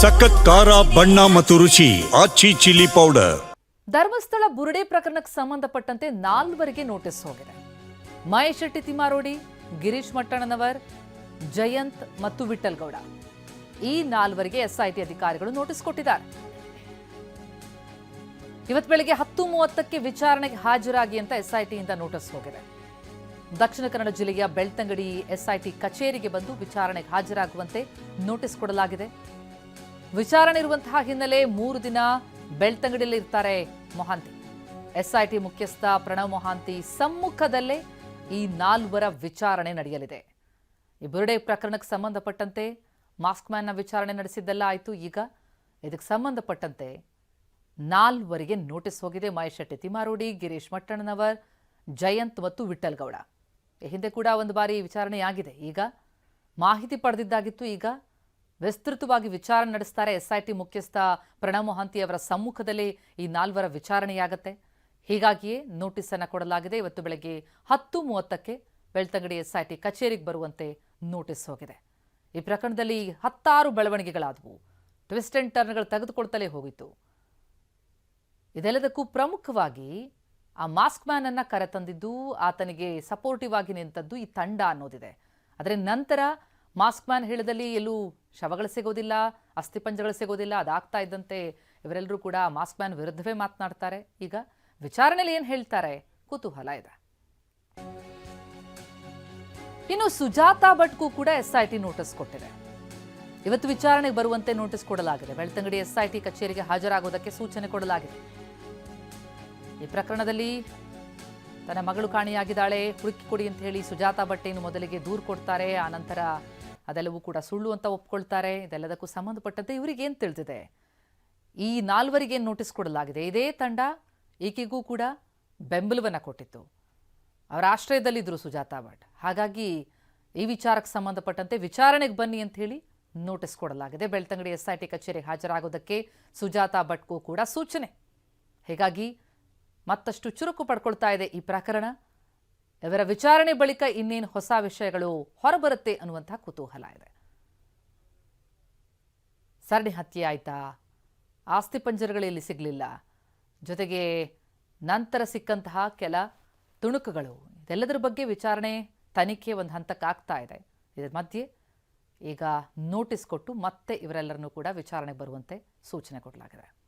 ಸಖತ್ ಖಾರ, ಬಣ್ಣ ಮತ್ತು ರುಚಿ, ಆಚಿ ಚಿಲ್ಲಿ ಪೌಡರ್. ಧರ್ಮಸ್ಥಳ ಬುರುಡೆ ಪ್ರಕರಣಕ್ಕೆ ಸಂಬಂಧಪಟ್ಟಂತೆ ನಾಲ್ವರಿಗೆ ನೋಟಿಸ್ ಹೋಗಿದೆ. ಮಹೇಶ್ ಶೆಟ್ಟಿ ತಿಮಾರೋಡಿ ಗಿರೀಶ್ ಮಟ್ಟಣ್ಣನವರ್, ಜಯಂತ್ ಮತ್ತು ವಿಠಲ್ ಗೌಡ ಈ ನಾಲ್ವರಿಗೆ ಎಸ್ಐಟಿ ಅಧಿಕಾರಿಗಳು ನೋಟಿಸ್ ಕೊಟ್ಟಿದ್ದಾರೆ. ಇವತ್ತು ಬೆಳಗ್ಗೆ ಹತ್ತು ಮೂವತ್ತಕ್ಕೆ ವಿಚಾರಣೆಗೆ ಹಾಜರಾಗಿ ಅಂತ ಎಸ್ಐಟಿಯಿಂದ ನೋಟಿಸ್ ಹೋಗಿದೆ. ದಕ್ಷಿಣ ಕನ್ನಡ ಜಿಲ್ಲೆಯ ಬೆಳ್ತಂಗಡಿ ಎಸ್ಐಟಿ ಕಚೇರಿಗೆ ಬಂದು ವಿಚಾರಣೆಗೆ ಹಾಜರಾಗುವಂತೆ ನೋಟಿಸ್ ಕೊಡಲಾಗಿದೆ. ವಿಚಾರಣೆ ಇರುವಂತಹ ಹಿನ್ನೆಲೆ ಮೂರು ದಿನ ಬೆಳ್ತಂಗಡಿಯಲ್ಲಿ ಇರ್ತಾರೆ ಮೊಹಾಂತಿ. ಎಸ್ಐಟಿ ಮುಖ್ಯಸ್ಥ ಪ್ರಣವ್ ಮೊಹಾಂತಿ ಸಮ್ಮುಖದಲ್ಲೇ ಈ ನಾಲ್ವರ ವಿಚಾರಣೆ ನಡೆಯಲಿದೆ. ಈ ಬುರುಡೆ ಪ್ರಕರಣಕ್ಕೆ ಸಂಬಂಧಪಟ್ಟಂತೆ ಮಾಸ್ಕ್ ಮ್ಯಾನ್ನ ವಿಚಾರಣೆ ನಡೆಸಿದ್ದೆಲ್ಲ ಆಯಿತು. ಈಗ ಇದಕ್ಕೆ ಸಂಬಂಧಪಟ್ಟಂತೆ ನಾಲ್ವರಿಗೆ ನೋಟಿಸ್ ಹೋಗಿದೆ. ಮಹೇಶ್ ಶೆಟ್ಟಿ ತಿಮಾರೋಡಿ ಗಿರೀಶ್ ಮಟ್ಟಣ್ಣನವರ್, ಜಯಂತ್ ಮತ್ತು ವಿಠಲ್ ಗೌಡ. ಈ ಹಿಂದೆ ಕೂಡ ಒಂದು ಬಾರಿ ವಿಚಾರಣೆ ಆಗಿದೆ ಈಗ ಮಾಹಿತಿ ಪಡೆದಿದ್ದಾಗಿತ್ತು. ಈಗ ವಿಸ್ತೃತವಾಗಿ ವಿಚಾರಣೆ ನಡೆಸ್ತಾರೆ ಎಸ್ಐಟಿ ಮುಖ್ಯಸ್ಥ ಪ್ರಣವ್ ಮೊಹಂತಿ ಅವರ ಸಮ್ಮುಖದಲ್ಲಿ ಈ ನಾಲ್ವರ ವಿಚಾರಣೆಯಾಗತ್ತೆ. ಹೀಗಾಗಿಯೇ ನೋಟಿಸ್ ಅನ್ನು ಕೊಡಲಾಗಿದೆ. ಇವತ್ತು ಬೆಳಗ್ಗೆ ಹತ್ತು ಮೂವತ್ತಕ್ಕೆ ಬೆಳ್ತಂಗಡಿ ಎಸ್ಐಟಿ ಕಚೇರಿಗೆ ಬರುವಂತೆ ನೋಟಿಸ್ ಹೋಗಿದೆ. ಈ ಪ್ರಕರಣದಲ್ಲಿ ಹತ್ತಾರು ಬೆಳವಣಿಗೆಗಳಾದವು. ಟ್ವಿಸ್ಟ್ ಅಂಡ್ ಟರ್ನ್ಗಳು ತೆಗೆದುಕೊಳ್ತಲೇ ಹೋಗಿತ್ತು. ಇದೆಲ್ಲದಕ್ಕೂ ಪ್ರಮುಖವಾಗಿ ಆ ಮಾಸ್ಕ್ ಮ್ಯಾನ್ ಅನ್ನ ಕರೆತಂದಿದ್ದು, ಆತನಿಗೆ ಸಪೋರ್ಟಿವ್ ಆಗಿ ನಿಂತದ್ದು ಈ ತಂಡ ಅನ್ನೋದಿದೆ. ಆದರೆ ನಂತರ ಮಾಸ್ಕ್ ಮ್ಯಾನ್ ಹೇಳಿದಲ್ಲಿ ಎಲ್ಲೂ ಶವಗಳು ಸಿಗೋದಿಲ್ಲ ಅಸ್ಥಿಪಂಜಗಳು ಸಿಗೋದಿಲ್ಲ, ಅದಾಗ್ತಾ ಇದ್ದಂತೆ ಇವರೆಲ್ಲರೂ ಕೂಡ ಮಾಸ್ಕ್ ಮ್ಯಾನ್ ವಿರುದ್ಧವೇ ಮಾತನಾಡ್ತಾರೆ. ಈಗ ವಿಚಾರಣೆಯಲ್ಲಿ ಏನು ಹೇಳ್ತಾರೆ? ಕುತೂಹಲ ಇದೆ. ಇನ್ನು ಸುಜಾತಾ ಭಟ್ಗೂ ಕೂಡ ಎಸ್ಐಟಿ ನೋಟಿಸ್ ಕೊಟ್ಟಿದೆ. ಇವತ್ತು ವಿಚಾರಣೆಗೆ ಬರುವಂತೆ ನೋಟಿಸ್ ಕೊಡಲಾಗಿದೆ. ಬೆಳ್ತಂಗಡಿ ಎಸ್ಐಟಿ ಕಚೇರಿಗೆ ಹಾಜರಾಗುವುದಕ್ಕೆ ಸೂಚನೆ ಕೊಡಲಾಗಿದೆ. ಈ ಪ್ರಕರಣದಲ್ಲಿ ತನ್ನ ಮಗಳು ಕಾಣಿಯಾಗಿದ್ದಾಳೆ. ಹುಡುಕಿ ಕೊಡಿ ಅಂತ ಹೇಳಿ ಸುಜಾತಾ ಭಟ್ಟೆಯನ್ನು ಮೊದಲಿಗೆ ದೂರು ಕೊಡ್ತಾರೆ. ಆ ನಂತರ ಅದೆಲ್ಲವೂ ಕೂಡ ಸುಳ್ಳು ಅಂತ ಒಪ್ಕೊಳ್ತಾರೆ. ಇದೆಲ್ಲದಕ್ಕೂ ಸಂಬಂಧಪಟ್ಟಂತೆ ಇವರಿಗೆ ಏನು ತಿಳಿದಿದೆ? ಈ ನಾಲ್ವರಿಗೆ ನೋಟಿಸ್ ಕೊಡಲಾಗಿದೆ? ಇದೇ ತಂಡ ಈಕೆಗೂ ಕೂಡ ಬೆಂಬಲವನ್ನು ಕೊಟ್ಟಿತ್ತು. ಅವರ ಆಶ್ರಯದಲ್ಲಿದ್ದರು ಸುಜಾತಾ ಭಟ್. ಹಾಗಾಗಿ ಈ ವಿಚಾರಕ್ಕೆ ಸಂಬಂಧಪಟ್ಟಂತೆ ವಿಚಾರಣೆಗೆ ಬನ್ನಿ ಅಂತ ಹೇಳಿ ನೋಟಿಸ್ ಕೊಡಲಾಗಿದೆ. ಬೆಳ್ತಂಗಡಿ ಎಸ್ ಐ ಟಿ ಕಚೇರಿಗೆ ಹಾಜರಾಗೋದಕ್ಕೆ ಸುಜಾತಾ ಭಟ್ಗೂ ಕೂಡ ಸೂಚನೆ. ಹೀಗಾಗಿ ಮತ್ತಷ್ಟು ಚುರುಕು ಪಡ್ಕೊಳ್ತಾ ಇದೆ ಈ ಪ್ರಕರಣ. ಇವರ ವಿಚಾರಣೆ ಬಳಿಕ ಇನ್ನೇನು ಹೊಸ ವಿಷಯಗಳು ಹೊರಬರುತ್ತೆ ಅನ್ನುವಂತಹ ಕುತೂಹಲ ಇದೆ. ಸರಣಿ ಹತ್ಯೆ ಆಯ್ತಾ? ಆಸ್ತಿ ಪಂಜರಗಳಲ್ಲಿ ಸಿಗಲಿಲ್ಲ. ಜೊತೆಗೆ ನಂತರ ಸಿಕ್ಕಂತಹ ಕೆಲ ತುಣುಕುಗಳು. ಇದೆಲ್ಲದರ ಬಗ್ಗೆ ವಿಚಾರಣೆ ತನಿಖೆ ಒಂದು ಹಂತಕ್ಕೆ ಆಗ್ತಾ ಇದೆ. ಇದರ ಮಧ್ಯೆ ಈಗ ನೋಟಿಸ್ ಕೊಟ್ಟು ಮತ್ತೆ ಇವರೆಲ್ಲರನ್ನೂ ಕೂಡ ವಿಚಾರಣೆ ಬರುವಂತೆ ಸೂಚನೆ ಕೊಡಲಾಗಿದೆ.